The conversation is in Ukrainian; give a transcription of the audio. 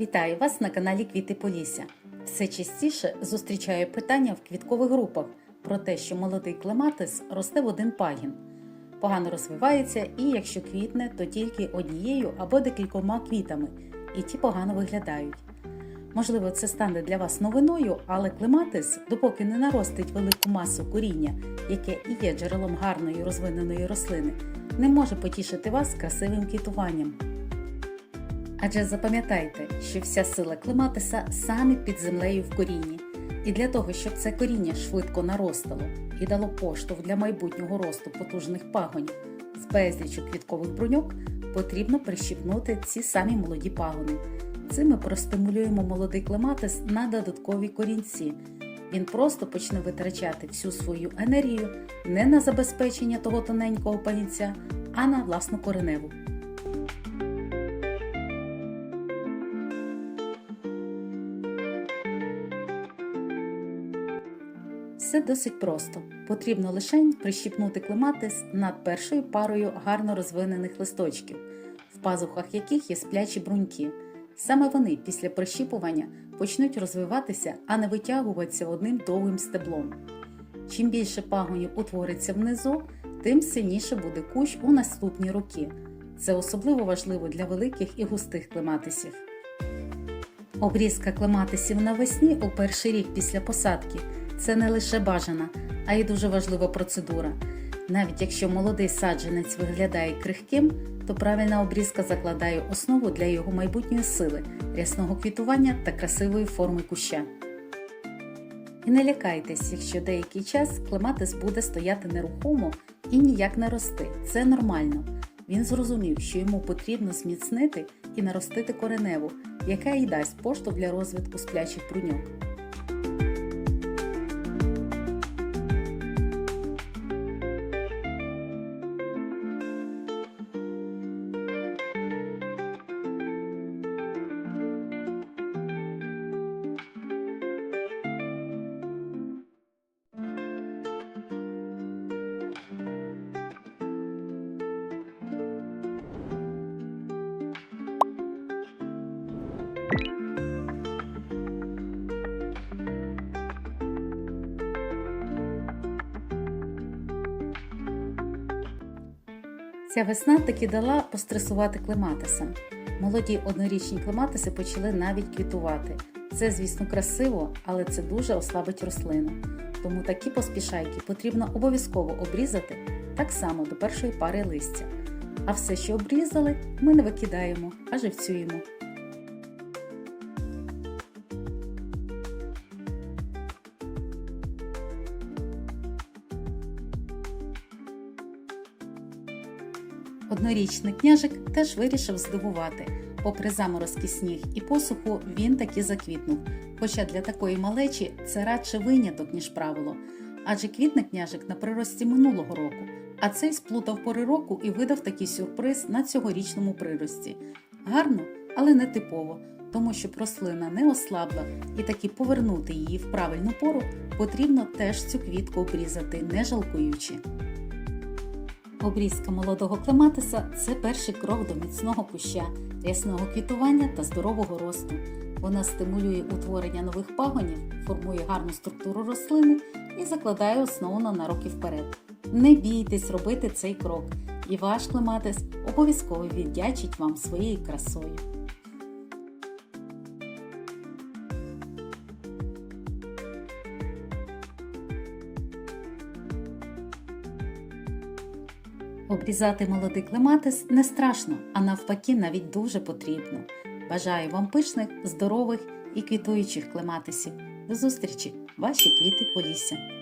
Вітаю вас на каналі Квіти Полісся. Все частіше зустрічаю питання в квіткових групах про те, що молодий клематис росте в один пагін, погано розвивається і якщо квітне, то тільки однією або декількома квітами, і ті погано виглядають. Можливо, це стане для вас новиною, але клематис, допоки не наростить велику масу коріння, яке і є джерелом гарної розвиненої рослини, не може потішити вас красивим квітуванням. Адже запам'ятайте, що вся сила клематиса саме під землею в корінні. І для того, щоб це коріння швидко наростало і дало поштовх для майбутнього росту потужних пагонів з безлічу квіткових бруньок, потрібно прищіпнути ці самі молоді пагони. Цим ми простимулюємо молодий клематис на додаткові корінці. Він просто почне витрачати всю свою енергію не на забезпечення того тоненького пагінця, а на власну кореневу. Все досить просто. Потрібно лише прищіпнути клематис над першою парою гарно розвинених листочків, в пазухах яких є сплячі бруньки. Саме вони після прищіпування почнуть розвиватися, а не витягуватися одним довгим стеблом. Чим більше пагонів утвориться внизу, тим сильніше буде кущ у наступні роки. Це особливо важливо для великих і густих клематисів. Обрізка клематисів навесні у перший рік після посадки це не лише бажана, а й дуже важлива процедура. Навіть якщо молодий саджанець виглядає крихким, то правильна обрізка закладає основу для його майбутньої сили, рясного квітування та красивої форми куща. І не лякайтесь, якщо деякий час клематис буде стояти нерухомо і ніяк не рости. Це нормально. Він зрозумів, що йому потрібно зміцнити і наростити кореневу, яка і дасть поштовх для розвитку сплячих бруньок. Ця весна таки дала постресувати клематисам. Молоді однорічні клематиси почали навіть квітувати. Це, звісно, красиво, але це дуже ослабить рослину. Тому такі поспішайки потрібно обов'язково обрізати так само до першої пари листя. А все, що обрізали, ми не викидаємо, а живцюємо. Однорічний княжик теж вирішив здивувати. Попри заморозки сніг і посуху, він таки заквітнув. Хоча для такої малечі це радше виняток, ніж правило. Адже квітне княжик на прирості минулого року, а цей сплутав пори року і видав такий сюрприз на цьогорічному прирості. Гарно, але не типово, тому щоб рослина не ослабла і таки повернути її в правильну пору, потрібно теж цю квітку обрізати, не жалкуючи. Обрізка молодого клематиса це перший крок до міцного куща, рясного квітування та здорового росту. Вона стимулює утворення нових пагонів, формує гарну структуру рослини і закладає основу на роки вперед. Не бійтесь робити цей крок, і ваш клематис обов'язково віддячить вам своєю красою. Обрізати молодий клематис не страшно, а навпаки, навіть дуже потрібно. Бажаю вам пишних, здорових і квітуючих клематисів. До зустрічі, ваші квіти Полісся!